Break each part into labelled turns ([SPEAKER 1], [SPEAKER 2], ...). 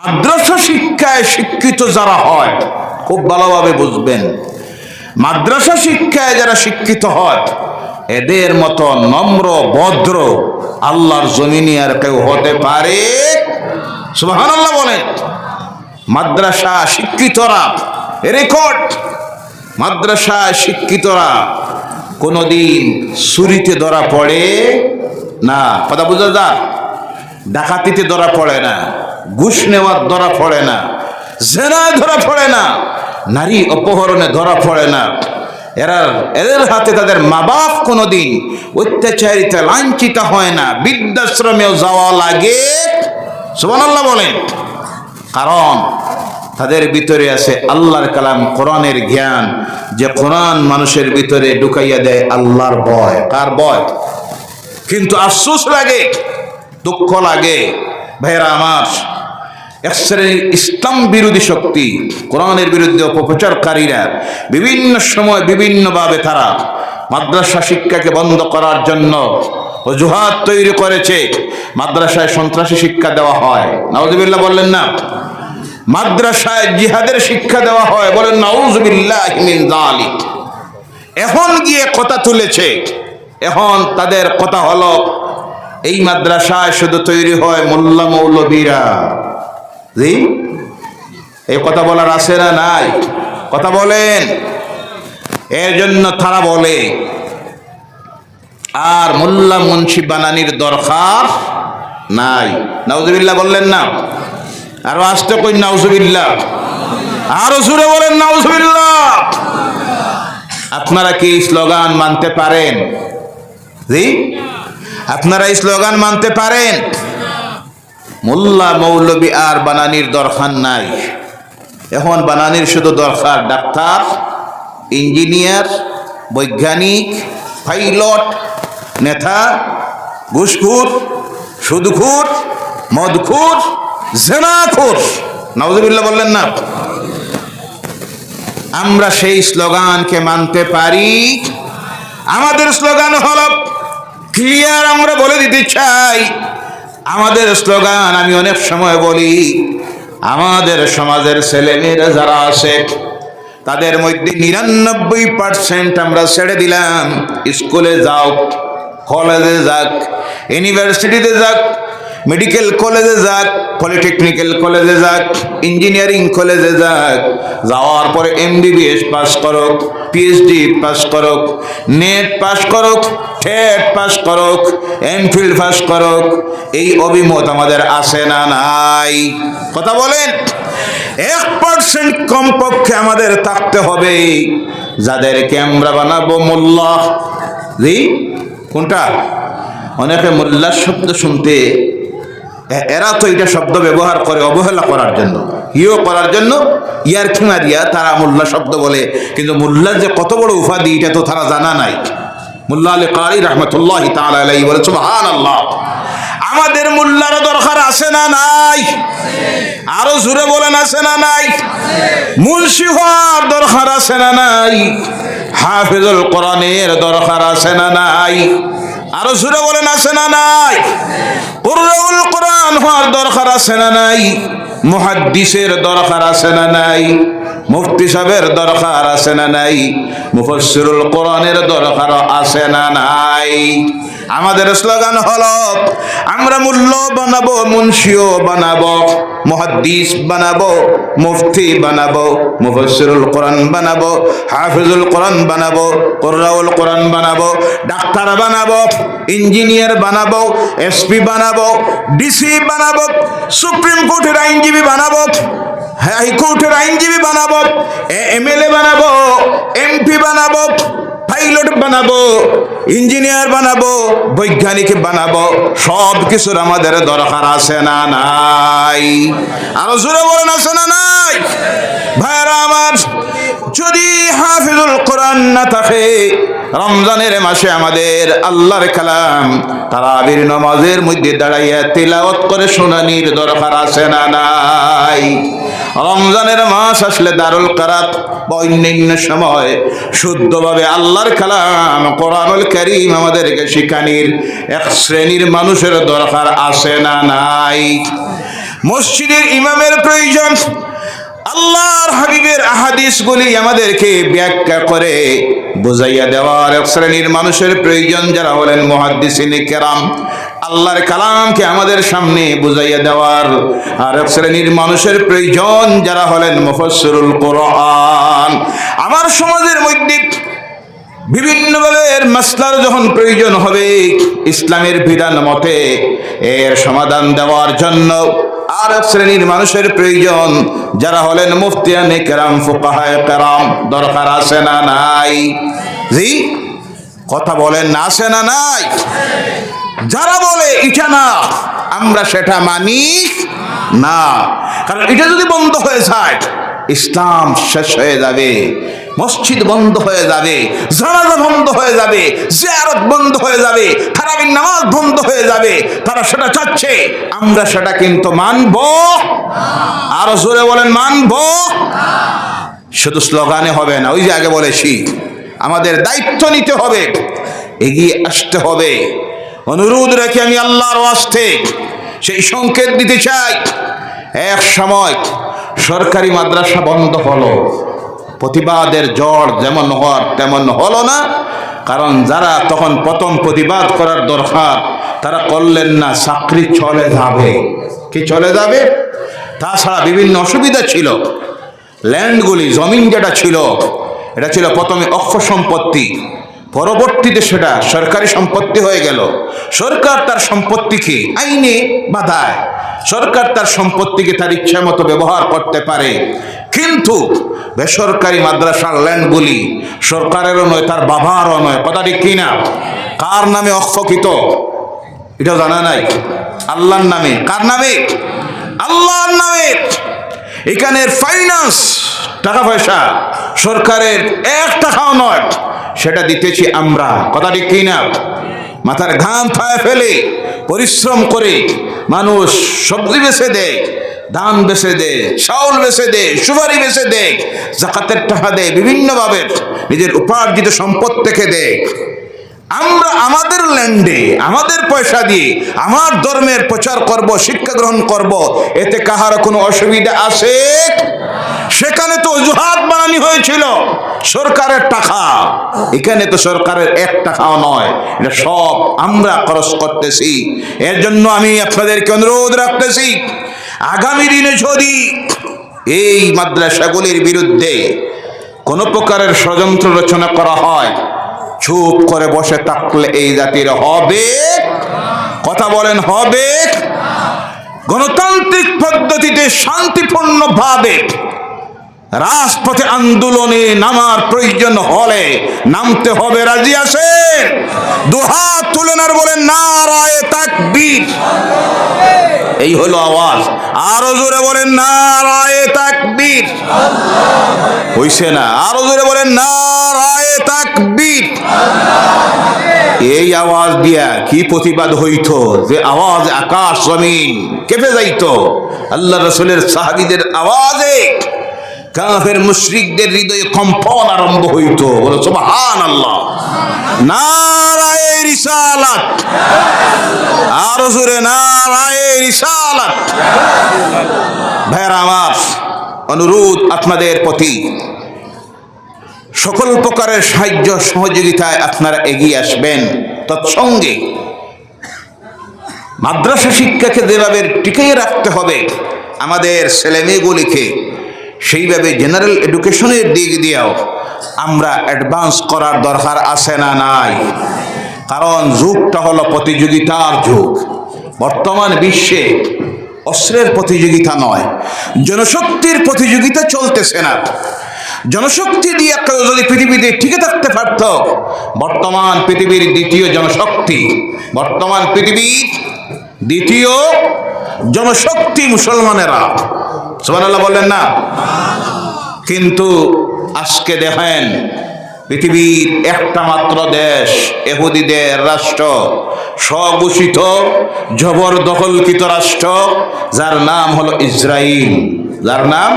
[SPEAKER 1] মাদ্রাসা শিক্ষায় শিক্ষিত যারা হয়, খুব ভালোভাবে বুঝবেন। মাদ্রাসা শিক্ষায় যারা শিক্ষিত হয়, এদের মতো নম্র, ভদ্র, আল্লাহর জমিনে আর কেউ হতে পারে? সুবহান আল্লাহ বলেন। মাদ্রাসা শিক্ষিতরা রেকর্ড মাদ্রাসা শিক্ষিতরা কোনোদিন সুরিতে ধরা পড়ে না। কথা বোঝা যায়? ডাকাতিতে ধরা পড়ে না। ঘুষ নেওয়ার ধরা পড়ে না, জেনায় ধরা পড়ে না, নারী অপহরণে ধরা পড়ে না। এরা, এদের হাতে তাদের মা বাপ কোনোদিন অত্যাচারিত লাঞ্ছিত হয় না, বৃদ্ধাশ্রমেও যাওয়া লাগে। সুবহানাল্লাহ বলেন। কারণ তাদের ভিতরে আছে আল্লাহর কালাম, কোরআনের জ্ঞান। যে কোরআন মানুষের ভিতরে ঢুকাইয়া দেয় আল্লাহর ভয়। কার ভয়? কিন্তু আফসোস লাগে, দুঃখ লাগে। ভাইরা আমার এক ইসলাম বিরোধী শক্তি, কোরআনের বিরুদ্ধে অপপ্রচারকারীরা বিভিন্ন সময় বিভিন্নভাবে তারা মাদ্রাসা শিক্ষাকে বন্ধ করার জন্য অজুহাত তৈরি করেছে। মাদ্রাসায় সন্ত্রাসী শিক্ষা দেওয়া হয়। নওয়াজবিল্লাহ বললেন না। মাদ্রাসায় জিহাদের শিক্ষা দেওয়া হয়। বলেন যালিক। এখন গিয়ে কথা তুলেছে। এখন তাদের কথা হলো, এই মাদ্রাসায় শুধু তৈরি হয় মোল্লা মৌলবীরা। জি? এই কথা বলার আছে না নাই? কথা বলেন। এর জন্য তারা বলে, আর মোল্লা মুন্সি বানানির দরকার নাই। নাউজুবিল্লাহ বললেন না। আরও আসতে কই নাউজুবিল্লাহ? আরও জুড়ে বলেন নাউজুবিল্লাহ। আপনারা কি স্লোগান মানতে পারেন? জি? আপনারা এই স্লোগান মানতে পারেন? মোল্লা মৌলবী আর বানানির দরকার নাই। এখন বানানির শুধু দরকার ডাক্তার, ইঞ্জিনিয়ার, বৈজ্ঞানিক, পাইলট, নেতা, ঘুষখুর, সুদখুর, মদখুর, জেনাখুর। নওয়াজুবিল্লাহ বললেন না? আমরা সেই স্লোগানকে মানতে পারি। আমাদের স্লোগান হল, ক্লিয়ার আমরা বলে দিতে চাই। আমাদের স্লোগান আমি অনেক সময় বলি, আমাদের সমাজের ছেলেমেয়েরা যারা আছে, তাদের মধ্যে নিরানব্বই পার্সেন্ট আমরা ছেড়ে দিলাম। স্কুলে যাও কলেজে যাক ইউনিভার্সিটিতে যাক মেডিকেল কলেজে যাক, পলিটেকনিক্যাল কলেজে যাক, ইঞ্জিনিয়ারিং কলেজে যাক, যাওয়ার পরে এমবিবিএস পাস করুক, পিএইচডি পাস করুক, নেট পাস করুক টেট পাস করুক এমফিল্ড পাস করুক, এই অভিমত আমাদের আছে না নাই? কথা বলেন? এক পার্সেন্ট কমপক্ষে আমাদের থাকতে হবে। যাদেরকে আমরা বানাবো মোল্লা। জি? কোনটা? অনেকে মোল্লার শব্দ শুনতে এরা তো এটা শব্দ ব্যবহার করে, অবহেলা করার জন্য। ইও করার জন্য ইয়ার খিমারিয়া, তারা মোল্লা শব্দ বলে। কিন্তু মোল্লার যে কত বড় উপাধি, এটা তো তারা জানা নাই। মোল্লা আলী কারি রহমতুল্লাহ তালাই বলে সুবহান আল্লাহ আমাদের মোল্লার দরকার আছে না নাই? আরও জুড়ে বলেন, আছে না নাই? মুন্সি হওয়ার দরকার আছে না নাই? হাফিজুল কোরআনের দরকার আছে না নাই? আরও সুরে বলেন, আছে না নাই? কুরআনুল কোরআন হওয়ার দরকার আছে না নাই? মুহাদ্দিসের দরকার আছে না নাই? মুফতি সাহেবের দরকার আছে না নাই? মুফসসিরুল কোরআনের দরকার আছে না নাই? আমাদের স্লোগান হলো, আমরা মূল্য বানাবো, মুন্সিও বানাবো, মুহাদ্দিস বানাবো, মুফতি বানাবো, মুফসসিরুল কোরআন বানাবো, হাফিজুল কোরআন বানাবো, কুররাউল কোরআন বানাবো, ডাক্তার বানাবো, ইঞ্জিনিয়ার বানাবো, এসপি বানাবো, ডিসি বানাবো, সুপ্রিম কোর্টের আইনজীবী বানাবো হাইকোর্টের আইনজীবী বানাবো এমএলএ বানাবো, এমপি বানাবো, পাইলট বানাবো, ইঞ্জিনিয়ার বানাবো, বৈজ্ঞানিক বানাবো, সব কিছুর আমাদের দরকার আছে না নাই? আরও জোরে বলেন আছে না নাই? ভাইরা আমার, যদি হাফিজুল কোরআন না থাকে, রমজানের মাসে আমাদের আল্লাহর কালাম, তারাবির নমাজের মধ্যে দাঁড়াইয়া তিলাওয়াত করে শুনানির দরকার আছে না নাই? রমজানের মাস আসলে দারুল কারাত অন্যান্য সময় শুদ্ধভাবে আল্লাহর কালাম, কোরআনুল করিম আমাদেরকে শিখানির এক শ্রেণির মানুষের দরকার আছে না নাই? মসজিদের ইমামের প্রয়োজন, আল্লাহর হাবিবের আহাদিসগুলি আমাদেরকে ব্যাখ্যা করে বুঝাইয়া দেওয়ার এক শ্রেণির মানুষের প্রয়োজন যারা হলেন মহাদ্দিসিন কেরাম। আল্লাহর কালামকে আমাদের সামনে বুঝাইয়া দেওয়ার আর এক শ্রেণির মানুষের প্রয়োজন যারা হলেন মুফসসিরুল কোরআন। আমার সমাজের মধ্যে বিভিন্নভাবে এর মাসলার যখন প্রয়োজন হবে, ইসলামের বিধান মতে এর সমাধান দেওয়ার জন্য আর এক শ্রেণির মানুষের প্রয়োজন যারা হলেন মুফতিয়ানে কেরাম, ফুকাহায় কেরাম, দরকার আছে না নাই? জি, কথা বলেন না আছে না নাই? যারা বলে, এটা না, আমরা সেটা মানি না। কারণ এটা যদি বন্ধ হয়ে যায়, ইসলাম শেষ হয়ে যাবে, মসজিদ বন্ধ হয়ে যাবে, জানাজা বন্ধ হয়ে যাবে, জিয়ারত বন্ধ হয়ে যাবে তারাবির নামাজ বন্ধ হয়ে যাবে, তারা সেটা চাচ্ছে, আমরা সেটা কিন্তু মানব। আরও জোরে বলেন, মানব। শুধু স্লোগানে হবে না, ওই যে আগে বলেছি, আমাদের দায়িত্ব নিতে হবে, এগিয়ে আসতে হবে। অনুরোধ রেখে আমি আল্লাহর ওয়াস্তে সেই সংকেত দিতে চাই। এক সময় সরকারি মাদ্রাসা বন্ধ হলো। প্রতিবাদের ঝড় যেমন হওয়ার তেমন হলো না। কারণ যারা তখন প্রথম প্রতিবাদ করার দরকার, তারা করলেন না, চাকরি চলে যাবে। কি চলে যাবে? তাছাড়া বিভিন্ন অসুবিধা ছিল। ল্যান্ডগুলি, জমিন যেটা ছিল, এটা ছিল প্রথমে অক্ষ সম্পত্তি। পরবর্তীতে সেটা সরকারি সম্পত্তি হয়ে গেল। সরকার তার সম্পত্তিকে আইনে বাধায়। সরকার তার সম্পত্তিকে তার ইচ্ছা মতো ব্যবহার করতে পারে। কিন্তু বেসরকারি মাদ্রাসার ল্যান্ডগুলি সরকারেরও নয়, তার বাবারও নয়। কথা ঠিক কিনা? কার নামে অক্ষকিত? এটা জানা নাই। আল্লাহর নামে। কার নামে? আল্লাহর নামে। এখানের ফাইন্যান্স টাকা পয়সা সরকারের এক টাকাও নয়। সেটা দিতেছি আমরা। কথা ঠিক কিনা? মাথার ঘাম ফায় ফেলে, পরিশ্রম করে মানুষ সবজি বেছে দেয়, ধান বেছে দে চাউল বেছে দে সুপারি বেছে দে জাকাতের টাকা দেয়, বিভিন্নভাবে নিজের উপার্জিত সম্পদ থেকে দেয়। আমরা আমাদের ল্যান্ডে আমাদের পয়সা দিয়ে আমার ধর্মের প্রচার করব, শিক্ষা গ্রহণ করব, এতে কাহার কোনো অসুবিধা আছে? সেখানে তো অজুহাত বানানি হয়েছিল। সরকারের টাকা। এখানে তো সরকারের এক টাকাও নয়, এটা সব আমরা খরচ করতেছি। এর জন্য আমি আপনাদেরকে অনুরোধ রাখতেছি, আগামী দিনে যদি এই মাদ্রাসাগুলির বিরুদ্ধে কোনো প্রকারের ষড়যন্ত্র রচনা করা হয়, চুপ করে বসে থাকলে এই জাতির হবে, কথা বলেন হবে, গণতান্ত্রিক পদ্ধতিতে শান্তিপূর্ণভাবে রাজপথে আন্দোলনে নামার প্রয়োজন হলে নামতে হবে, রাজি আছে দুহাত তুলেন আর বলেন, নারায় তাকবীর। এই হলো আওয়াজ। আরও জোরে বলেন, নারায় তাকবীর। হইছে না। আরও জোরে বলেন, নারায় তাকবীর। এই আওয়াজ দিয়া কি প্রতিবাদ হইতো যে আওয়াজ আকাশ, জমিন কেঁপে যাইতো? আল্লাহ রসুলের সাহাবিদের আওয়াজে কাফের মুশরিকদের হৃদয়ে কম্পন আরম্ভ হইতো। বলো সুবহান আল্লাহ নারায়ে রিসালাত। আরও জোরে, নারায়ে রিসালাত। ভাইরা আমার অনুরোধ আপনাদের প্রতি। সকল প্রকারের সাহায্য সহযোগিতায় আপনারা এগিয়ে আসবেন। তৎসঙ্গে মাদ্রাসা শিক্ষাকে যেভাবে টিকিয়ে রাখতে হবে, আমাদের ছেলে মেয়েগুলিকে সেইভাবে জেনারেল এডুকেশনের দিক দিয়েও আমরা অ্যাডভান্স করার দরকার আছে না নাই। কারণ যুগটা হলো প্রতিযোগিতার যুগ। বর্তমান বিশ্বে অস্ত্রের প্রতিযোগিতা নয়, জনশক্তির প্রতিযোগিতা চলতেছে না। জনশক্তি দিয়ে কেউ যদি পৃথিবীতে টিকে থাকতে পারত, বর্তমান পৃথিবীর দ্বিতীয় জনশক্তি, বর্তমান পৃথিবীর দ্বিতীয় জনশক্তি মুসলমানেরা সুবহানাল্লাহ বললেন না। কিন্তু আজকে দেখেন, পৃথিবীর একটা মাত্র দেশ, এহুদিদের রাষ্ট্র, স্বঘোষিত, জবরদখলকৃত রাষ্ট্র, যার নাম হলো ইসরায়েল যার নাম?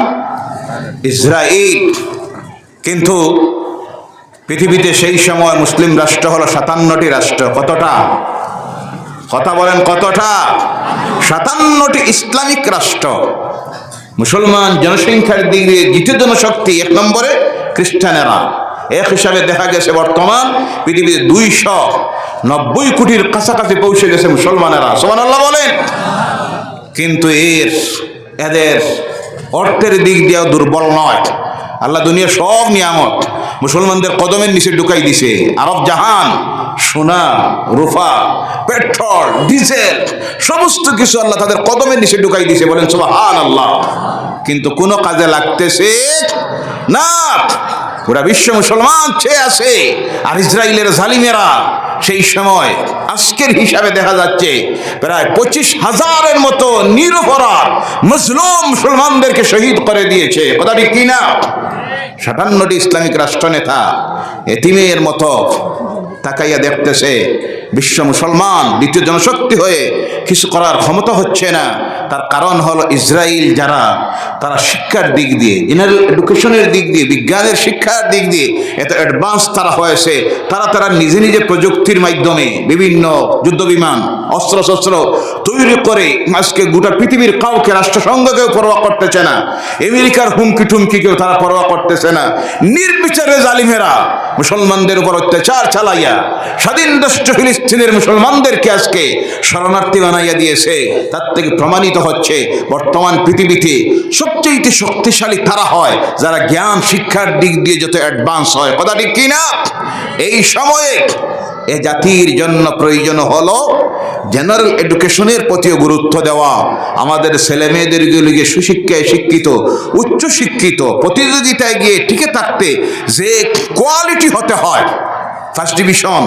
[SPEAKER 1] ইসরায়েল কিন্তু পৃথিবীতে সেই সময় মুসলিম রাষ্ট্র হলো সাতান্নটি রাষ্ট্র। কতটা? কথা বলেন কতটা? সাতান্নটি ইসলামিক রাষ্ট্র। মুসলমান জনসংখ্যার দিক দিয়ে দ্বিতীয় জনশক্তি এক নম্বরে খ্রিস্টানেরা। এক হিসাবে দেখা গেছে বর্তমান পৃথিবীতে দুইশো নব্বই কোটির কাছাকাছি পৌঁছে গেছে মুসলমানেরা। সোমান আল্লাহ বলেন। কিন্তু এর, এদের অর্থের দিক দিয়েও দুর্বল নয়। আল্লাহ দুনিয়ার সব নিয়ামত মুসলমানদের কদমের নিচে ঢুকাই দিছে। আরব জাহান, সোনা, রুফা, পেট্রোল, ডিজেল, সমস্ত কিছু আল্লাহ তাদের কদমের নিচে ঢুকাই দিছে, বলেন সুবহান আল্লাহ কিন্তু কোনো কাজে লাগতেছে না। পুরা বিশ্ব মুসলমান চেয়ে আছে আর ইসরায়েলের জালিমেরা সেই সময় আজকের হিসাবে দেখা যাচ্ছে প্রায় পঁচিশ হাজারের মতো নিরপরাধ মুসলিম মুসলমানদেরকে শহীদ করে দিয়েছে। কথা ঠিক কিনা সাতান্নটি ইসলামিক রাষ্ট্রনেতা এতিমের মতো। তাকাইয়া দেখতেছে, বিশ্ব মুসলমান, দ্বিতীয় জনশক্তি হয়ে কিছু করার ক্ষমতা হচ্ছে না। তার কারণ হলো ইসরায়েল যারা, তারা শিক্ষার দিক দিয়ে জেনারেল এডুকেশনের দিক দিয়ে, বিজ্ঞানের শিক্ষার দিক দিয়ে এত অ্যাডভান্স তারা হয়েছে, তারা তারা নিজে নিজে প্রযুক্তির মাধ্যমে বিভিন্ন যুদ্ধ বিমান অস্ত্র শস্ত্র তৈরি করে আজকে গোটা পৃথিবীর কাউকে রাষ্ট্রসংঘকেও পরোয়া করতেছে না। আমেরিকার হুমকি টুমকিকেও তারা পরোয়া করতেছে না। নির্বিচারে জালিমেরা মুসলমানদের উপর অত্যাচার চালাইয়া স্বাধীন রাষ্ট্র ফিলিস্তিনের মুসলমানদেরকে আজকে শরণার্থী বানাইয়া দিয়েছে। তার থেকে প্রমাণিত হচ্ছে, বর্তমান পৃথিবীতে সবচেয়ে শক্তিশালী তারা হয়, যারা জ্ঞান, শিক্ষার দিক দিয়ে যত অ্যাডভান্স হয়। কথা ঠিক কিনা এই সময়ে এ জাতির জন্য প্রয়োজন হলো জেনারেল এডুকেশনের প্রতিও গুরুত্ব দেওয়া। আমাদের ছেলে মেয়েদেরগুলিকে সুশিক্ষায় শিক্ষিত উচ্চ শিক্ষিত প্রতিযোগিতায় গিয়ে টিকে থাকতে যে কোয়ালিটি হতে হয় ফার্স্ট ডিভিশন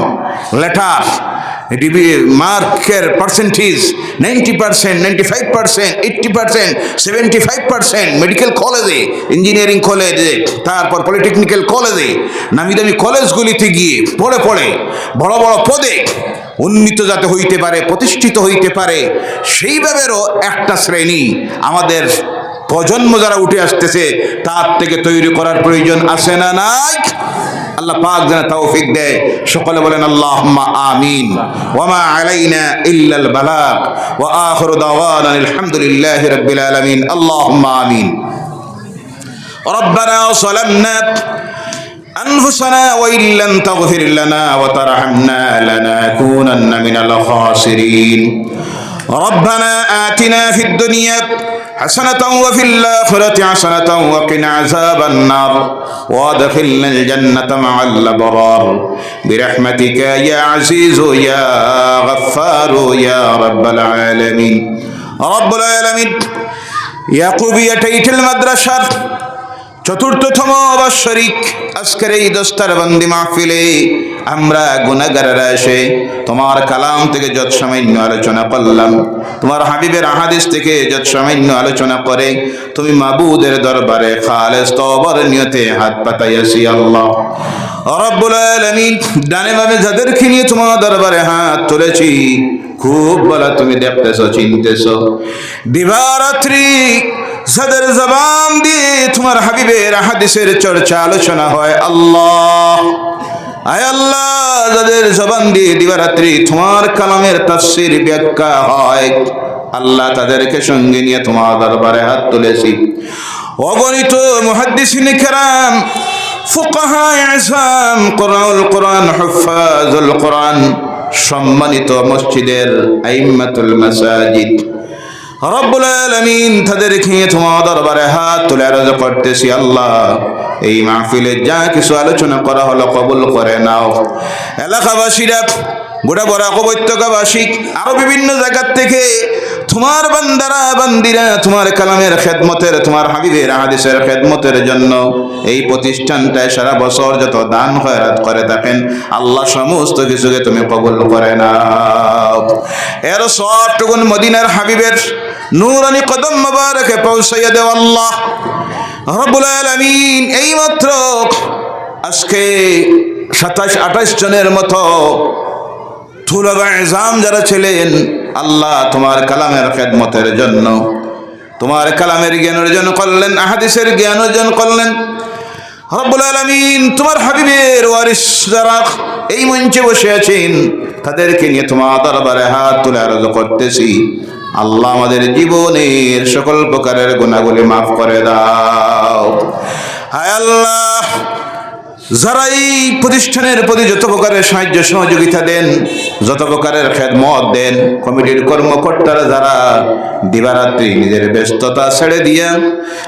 [SPEAKER 1] লেটার মার্কের percentage ninety percent ninety five percent eighty percent seventy five percent medical কলেজে ইঞ্জিনিয়ারিং কলেজে তারপর পলিটেকনিক্যাল কলেজে নামি দামি কলেজগুলিতে গিয়ে পড়ে পড়ে বড় বড় পদে উন্নীত যাতে হইতে পারে, প্রতিষ্ঠিত হইতে পারে সেইভাবেরও একটা শ্রেণি আমাদের প্রজন্ম যারা উঠে আসতেছে, তার থেকে তৈরি করার প্রয়োজন আছে না নাই? আল্লাহ পাক যেন তৌফিক দেয় সকলে বলেন আল্লাহুম্মা আমিন ওয়ামা আলাইনা ইল্লাল বালাগ ওয়া আখিরু দাওয়ানা আলহামদুলিল্লাহি রাব্বিল আলামিন আল্লাহুম্মা আমিন ربنا ظلمنا أنفسنا وإن لم تغفر لنا وترحمنا لنكونن من الخاسرين ربنا آتنا في الدنيا حسنة وفي الآخرة حسنة وقنا عذاب النار. وادخلنا الجنة مع الأبرار. برحمتك يا عزيز يا غفار يا رب العالمين. رب العالمين. يعقوب يتيت المدرسة. চতুর্থতম বাৎসরিক আজকের এই দস্তার বন্দি মাহফিলে আমরা গুনাগারেরা এসে তোমার কালাম থেকে যত সামান্য আলোচনা করলাম তোমার হাবিবের আহাদিস থেকে যত সামান্য আলোচনা করে তুমি মাবুদের দরবারে খালেস তবর নিয়তে হাত পাতাইয়াছি আল্লাহ। রব্বুল আলামিন ডানে বামে যাদেরকে নিয়ে তোমার দরবারে হাত তুলেছি, খুব বলা তুমি দেখতেছ, চিনতেছ। দিবারাত্রি যাদের জবান দিয়ে তোমার হাবিবের হাদিসের চর্চা আলোচনা হয়, আল্লাহ। আয় আল্লাহ, যাদের জবান দিয়ে দিবারাত্রি তোমার কালামের তাফসীর ব্যাখ্যা হয়, আল্লাহ তাদেরকে সঙ্গে নিয়ে তোমার দরবারে হাত তুলেছি। অগণিত মুহাদ্দিসিন কেরাম, ফুকাহা আসাম কোরআনুল কোরআন হুফাজুল কোরআন, সম্মানিত মসজিদের আইম্মাতুল মাসাজিদ। রব্বুল আলামিন তাদেরকে তোমার দরবারে হাত তুলে আরজ করতেছি, আল্লাহ। এই মাহফিলে যা কিছু আলোচনা করা হলো কবুল করে নাও। এলাকাবাসীরা গোটা বড় উপত্যকাবাসী আরও বিভিন্ন জায়গার থেকে তোমার বান্দারা, বান্দিরা তোমার কালামের খেদমতের, তোমার হাবিবের হাদিসের খেদমতের জন্য এই প্রতিষ্ঠানটায় সারা বছর যত দান খয়রাত করে থাকেন, আল্লাহ সমস্ত কিছুকে তুমি কবুল করে নাও। এর সবটুকুন মদিনার হাবিবের নূরানি কদম মোবারকে পৌঁছাইয়া দেও আল্লাহ। রব্বুল আলামিন এই মাত্র আজকে সাতাশ, আঠাশ জনের মতো থুলাবা এজাম যারা ছিলেন, আল্লাহ তোমার কালামের খেদমতের জন্য, তোমার কালামের জ্ঞান অর্জন করলেন, আহাদিসের জ্ঞান অর্জন করলেন। রব্বুল আলামিন তোমার হাবিবের ওয়ারিস যারা এই মঞ্চে বসে আছেন। তাদেরকে নিয়ে তোমার দরবারে হাত তুলে আরজ করতেছি। আল্লাহ আমাদের জীবনের সকল প্রকারের গুণাগুলি মাফ করে দাও। হায় আল্লাহ! যারা এই প্রতিষ্ঠানের প্রতি যত প্রকারের সাহায্য সহযোগিতা দেন, যত প্রকারের খেদমত দেন, কমিটির কর্মকর্তারা যারা দিবারাত্রি নিজের ব্যস্ততা ছেড়ে দিয়া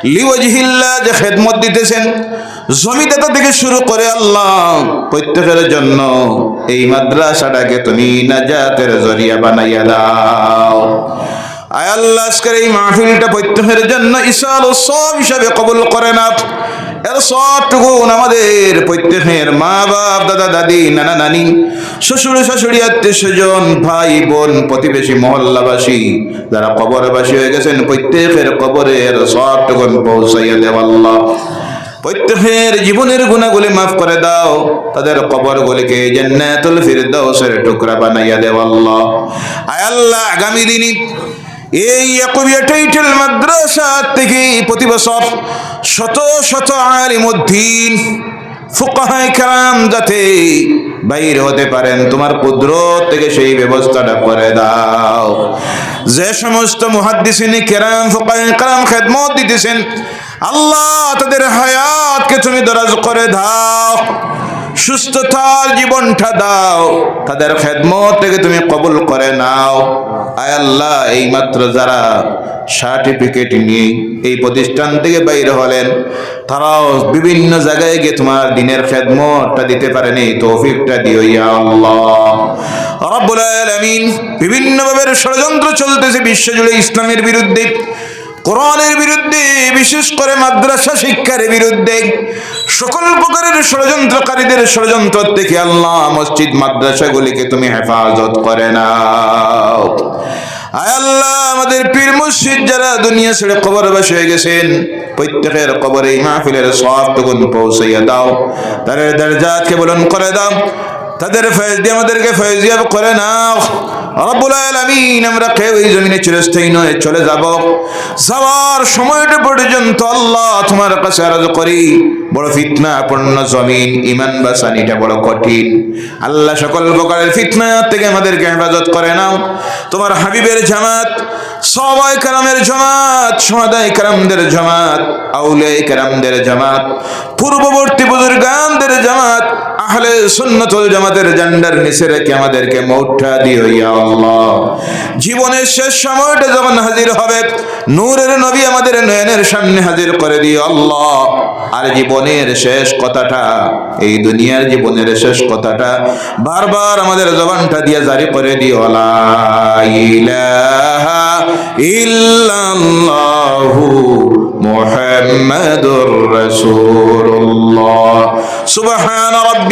[SPEAKER 1] লিওজহিল্লা যে খেদমত দিতেছেন জমিদাতা থেকে শুরু করে আল্লাহ প্রত্যেকের জন্য এই মাদ্রাসাটাকে তুমি নাজাতের জরিয়া বানাইয়া দাও। আয় আল্লাহ, আজকের এই মাহফিলটা প্রত্যেকের জন্য ইসাল সব হিসাবে কবুল করে না সবটুকুন আমাদের প্রত্যেকের মা বাপ, দাদা, দাদি, নানা, নানি, শ্বশুর, শাশুড়ি, আত্মীয় স্বজন, ভাই, বোন, প্রতিবেশী, মহল্লাবাসী যারা কবরবাসী হয়ে গেছেন, প্রত্যেকের কবরের সবটুকুন পৌঁছাইয়া দেওয়াল্লাহ প্রত্যেকের জীবনের গুণাগুলি মাফ করে দাও, তাদের কবরগুলিকে জান্নাতুল ফিরদাউসের টুকরা বানাইয়া দেও আল্লাহ। আয় আল্লাহ, আগামী দিনে এই ইয়াকুবিয়া টাইটেল মাদ্রাসা থেকে প্রতি বছর শত শত আলিমুদ্দিন ফুকাহাই কালাম যাতে বাইর হতে পারেন। তোমার কুদরত থেকে সেই ব্যবস্থাটা করে দাও। যে সমস্ত মুহাদ্দিসিনী কেরাম, ফুকাহাই কালাম খেদমত দিতেছেন, আল্লাহ তাদের হায়াতকে তুমি দরাজ করে দাও। সুস্থতার জীবনটা দাও। তাদের খেদমত থেকে তুমি কবুল করে নাও। আয় আল্লাহ এই মাত্র যারা সার্টিফিকেট নিয়ে এই প্রতিষ্ঠান থেকে বাইরে হলেন, তারাও বিভিন্ন জায়গায় গিয়ে তোমার দিনের খেদমতটা দিতে পারেনি। তৌফিকটা দিও আল্লাহ। রব্বুল আলামিন বিভিন্ন ভাবে ষড়যন্ত্র চলতেছে বিশ্বজুড়ে ইসলামের বিরুদ্ধে। কোরআনের বিরুদ্ধে, বিশেষ করে মাদ্রাসা শিক্ষার বিরুদ্ধে, সকল প্রকারের ষড়যন্ত্রকারীদের ষড়যন্ত্র থেকে আল্লাহ মসজিদ মাদ্রাসাগুলিকে তুমি হেফাজত করে আয় আল্লাহ, আমাদের পীর যারা দুনিয়া ছেড়ে কবর বসে হয়ে গেছেন, প্রত্যেকের কবরে মাহফিলের সব টুকুন পৌঁছাইয়া দাও, তাদের দরজাতকে বলন করে দাও, তাদের ফয়েজ আমাদেরকে ফয়েজিয়াব করে নাও। জমিনে চলে সময়টা তোমার বড় জমিন ইমান বাসানিটা বড় কঠিন। আল্লাহ সকল প্রকারের ফিতনা থেকে আমাদেরকে হেফাজত করে নাও। তোমার হাবিবের জামাত সবাই কালামের জামাত সমাদায় কালামদের জামাত আউলে কালামদের জামাত, পূর্ববর্তী বুজুর্গানদের জামাত আহলে সুন্নতুল জামাতের জান্ডার নিচে রেখে আমাদেরকে মৌঠা দিও, ইয়া আল্লাহ। জীবনের শেষ সময়টা যখন হাজির হবে, নূরের নবী আমাদের নয়নের সামনে হাজির করে দিও, আল্লাহ। আর জীবনের শেষ কথাটা, এই দুনিয়ার জীবনের শেষ কথাটা বারবার আমাদের জবানটা দিয়ে জারি করে দিও, লা ইলাহা ইল্লাল্লাহু মুহাম্মাদুর রাসূলুল্লাহ। সুবহান